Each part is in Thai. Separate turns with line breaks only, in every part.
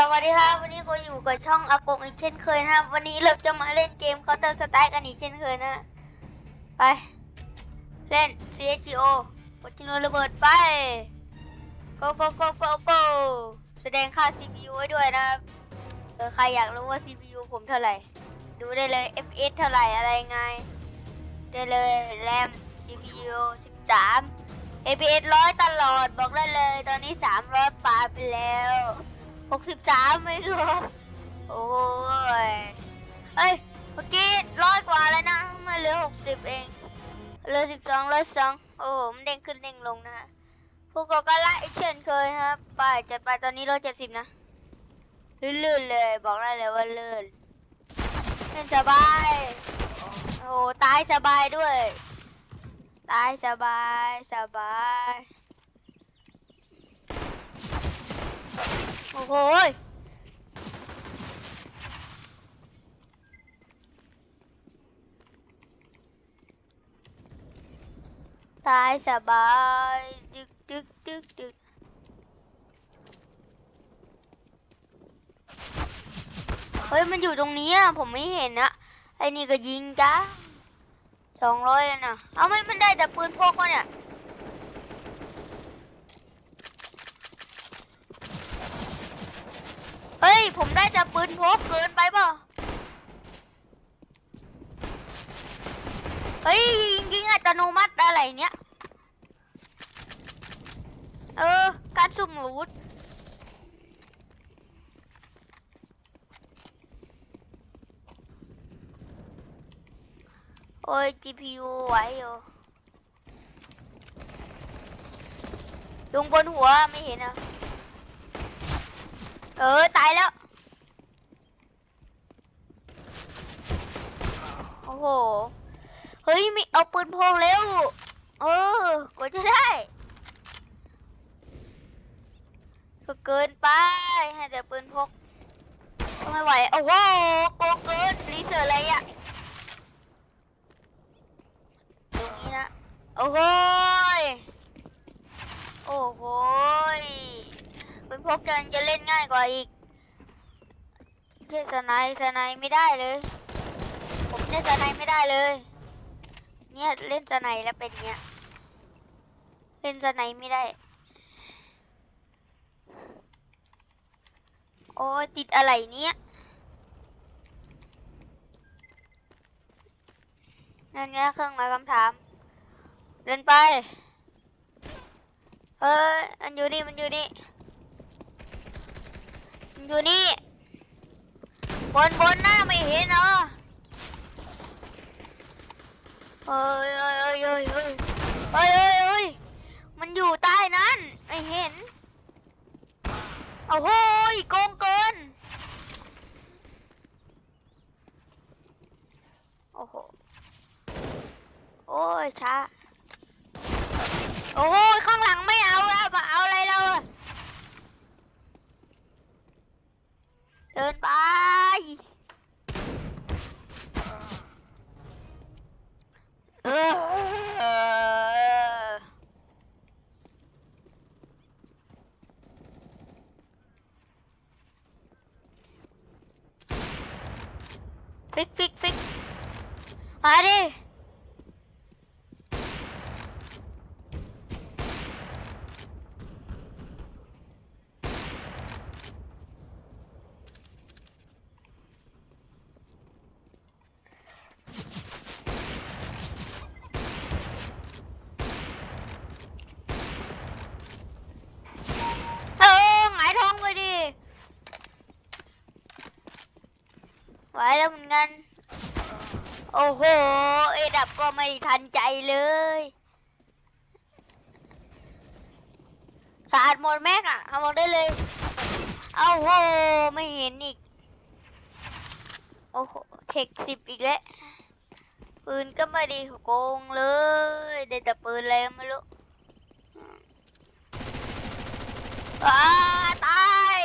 สวัสดีครับวันนี้ก็อยู่กับช่องอากงอีกเช่นเคยนะครับ วันนี้เราจะมาเล่นเกม Counter Strike กันอีกเช่นเคยนะ ไป เล่น CSGO กดจิโนระเบิดไป go go go go go แสดงค่า CPU ไว้ด้วยนะครับเออใครอยากรู้ว่า CPU ผมเท่าไหร่ ดูได้เลย FPS เท่าไหร่อะไรไง ได้เลย RAM CPU 13 FPS ร้อยตลอดบอกได้เลย ตอนนี้ 300ปาไปแล้ว 63ไม่รู้โอ้ยเอ้ย เมื่อกี้ร้อยกว่าแล้วนะมาเหลือ60เองเหลือ12ร้อยสองโอ้โหมันเด้งขึ้นเด้งลงนะฮะผู้ก่อการร้ายเช่นเคยครับไปจัดไปตอนนี้ร้อยเจ็ดสิบนะลื่นๆเลยบอกได้เลยว่าลื่นเล่นสบายโอ้โหตายสบายด้วย ตายสบายสบาย โอ้โหยตายสบายดึกดึกดึกดึกเฮ้ย มันอยู่ตรงนี้อะผมไม่เห็นอะไอ้นี่ก็ยิงจ้าสองร้อยเลยนะ เอาไม่มันได้แต่ปืนพกวะเนี่ย เฮ้ย ผมได้แต่ปืนพกเกินไปเปล่าเฮ้ยยิงยิงอัตโนมัติอะไรเนี้ย เออ การสุ่มอาวุธโอ้ย GPU ไหวอยู่ยุงบนหัวไม่เห็นอะ เออ ตายแล้ว โอ้โห เฮ้ยมีเอาปืนพกเร็ว เออกว่าจะได้ก็เกินไป ให้แต่ปืนพกก็ไม่ไหว โอ้โหโกงเกินรีเสิร์ชอะไรอะ ตรงนี้นะ โอ้โหยโอ้โหย ปืนพกจะจะเล่นง่ายกว่า อีกเช่สไนด์สไนด์ไม่ได้เลย ผมเล่นสไนด์ไม่ได้เลย เนี่ยเล่นสไนด์แล้วเป็นเนี้ย เล่นสไนด์ไม่ได้ โอ้ติดอะไรเนี้ยนั่นไงเครื่องหมายคำถาม เดินไป เฮ้ยมันอยู่นี่ มันอยู่นี่ อยู่นี่ บนบนหน้าไม่เห็นเหรอเฮ้ยเฮ้ยเฮ้ยเฮ้ยเฮ้ยเฮ้ยเฮ้ยเฮ้ยมันอยู่ใต้นั้นไม่เห็นโอ้โหยโกงเกิน โอ้โห โอ้ยช้า โอ้โหข้างหลังไม่เอาแล้วมาเอาอะไรเราอะ เดินไป เออฟิกฟิกฟิกมาดิ เออหงายท้องไปดิ ไหวแล้ว เหมือนกัน โอ้โห เอดับก็ไม่ทันใจเลยสะอาดหมดแม็กอะเอาหมดได้เลย เอาโห ไม่เห็นอีก โอ้โห เทคสิบอีกแล้ว ปืนก็ไม่ดีโกงเลย ได้แต่ปืนอะไรไม่รู้อ้าตาย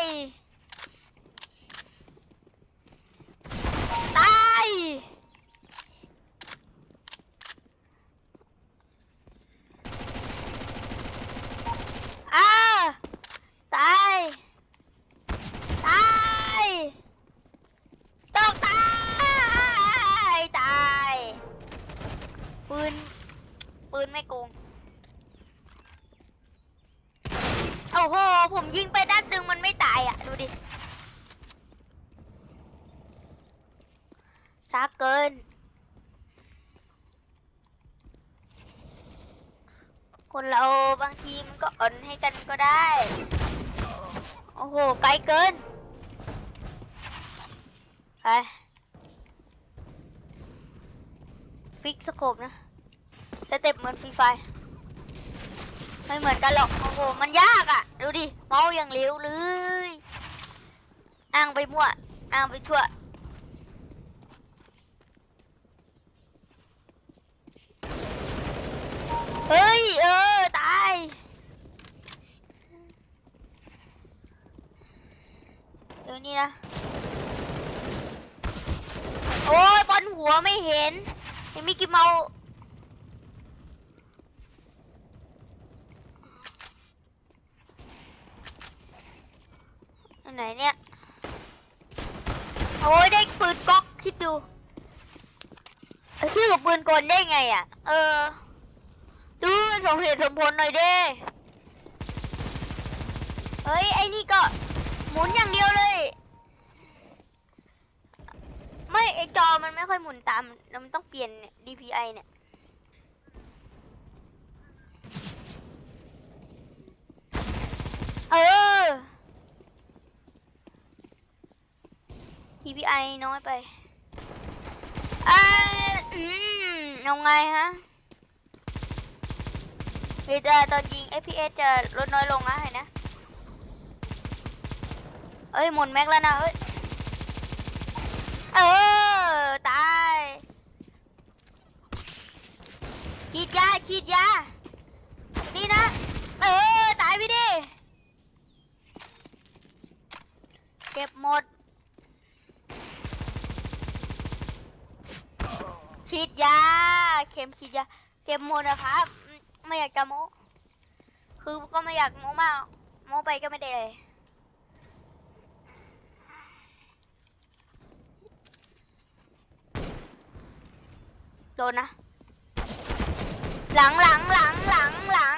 ตายอ้าตายตา ยิงไปด้านตึงมันไม่ตายอะ ดูดิ ช้าเกิน คนเราบางทีมันก็อ่อนให้กันก็ได้ โอ้โห ไกลเกิน ไปฟิกสโคปนะสเต็ปเหมือนฟรีไฟ ไม่เหมือนกันหรอก โอ้โห มันยากอะ่ะ ดูดิ เมาอย่างเร็วเลย อ้างไปมั่ว อ้างไปทั่ว เฮ้ย เออ ตาย เดี๋ยวนี้นะ โอ้ยบอลหัวไม่เห็นยังมิกกี้เมาอันไหนเนี่ย โอ้ยได้ปืนก๊อกคิดดูเอาชื่อกับปืนกลได้ไงอะ เออ ดูมันสมเหตุสมผลหน่อยเด้เฮ้ย ไอ้นี่ก็หมุนอย่างเดียวเลย ไม่ไอจอมันไม่ค่อยหมุนตามแล้วมันต้องเปลี่ยนเนี่ย DPI เนี่ยเออ DPI น้อยไปอ่าอืมเอาไงฮะ เวลาตอนยิง FPS จะลดน้อยลงนะเห็นนะ เอ้ยหมุนแม็กแล้วนะเฮ้ย เออ ตาย ฉีดยา ฉีดยา นี่นะ เออ ตายไปดิ เก็บหมด ฉีดยา เข็มฉีดยา เก็บหมดนะครับ ไม่อยากจะโม้คือก็ไม่อยากโม้มากโม้ไปก็ไม่ได้เลยโดนนะ หลังหลังหลังหลังหลัง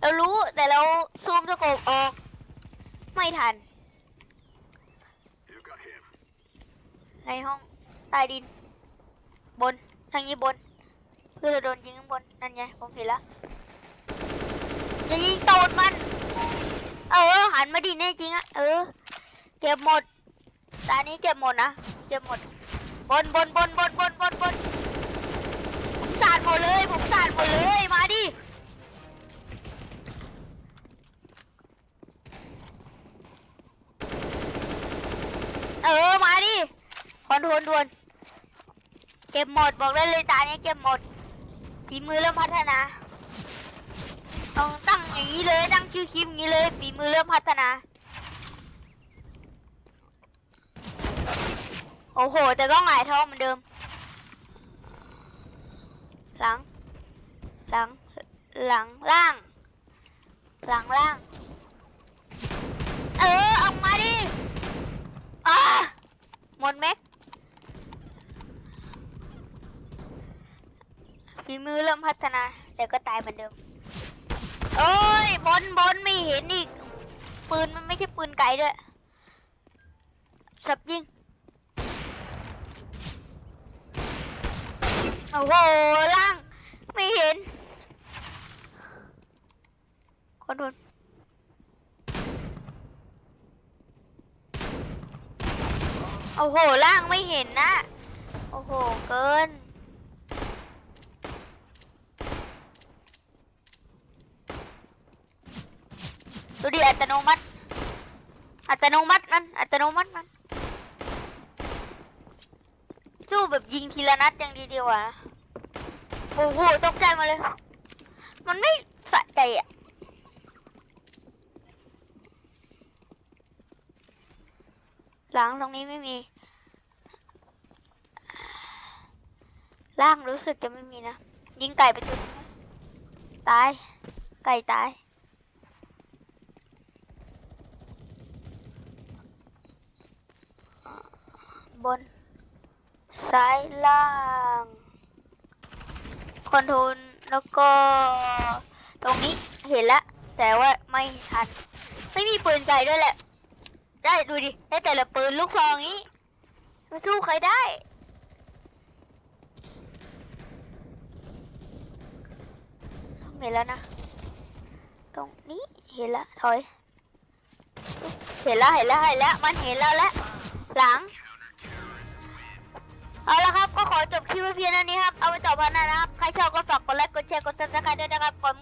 เรารู้แต่เราซูมสโคปออก ไม่ทัน ในห้องใต้ดิน บน ทางนี้บน เพื่อเราโดนยิงข้างบน นั่นไง ผมเห็นแล้วจะยิงตูดมัน เออ หันมาดิแน่จริงอะเออ เก็บหมดตานี้เก็บหมดนะ เก็บหมด บนบนบนบนบนบนบนผมสาดหมดเลย ผมสาดหมดเลย มาดิ เออ มาดิคอนโทรลด่วน เก็บหมด บอกได้เลยตาเนี้ยเก็บหมด ฝีมือเริ่มพัฒนาต้องตั้งอย่างนี้เลยตั้งชื่อคลิปอย่างนี้เลยฝีมือเริ่มพัฒนา โอ้โห แต่ก็หงายท้องเหมือนเดิม หลัง หลัง หลังล่าง หลังล่าง เออเอามาดิอ่าหมดไหม ฝีมือเริ่มพัฒนา แต่ก็ตายเหมือนเดิมโอ้ยบอลบอลไม่เห็นอีก ปืนมันไม่ใช่ปืนไกลด้วยสับยิงโอ้โหล่างไม่เห็นขอโทษโอ้โหล่างไม่เห็นนะ โอ้โห เกิน ดูดิอัตโนมัติ อัตโนมัติมันอัตโนมัติมันสู้แบบยิงทีละนัดยังดีดีว่ะโอ้โหตกใจมาเลย มันไม่สะใจอะหลังตรงนี้ไม่มี ล่างรู้สึกจะไม่มีนะ ยิงไก่ไปจุดตาย ไก่ตาย บน ซ้ายล่าง คอนโทรลแล้วก็ ตรงนี้เห็นแล้วแต่ว่าไม่ทัน ไม่มีปืนไกลด้วยแหละ ได้ดูดิ ได้แต่ละปืนลูกซองนี้มาสู้ใครได้เห็นแล้วนะ ตรงนี้เห็นแล้วถอย เห็นแล้วเห็นแล้วเห็นแล้วมันเห็นแล้วและหลัง เอาละครับก็ขอจบคลิปไว้เพียงเท่านี้ครับ เอาไปต่อพันหน้านะครับ ใครชอบก็ฝากกดไลค์ กดแชร์ กดซับสไครต์ด้วยนะครับขอบคุณ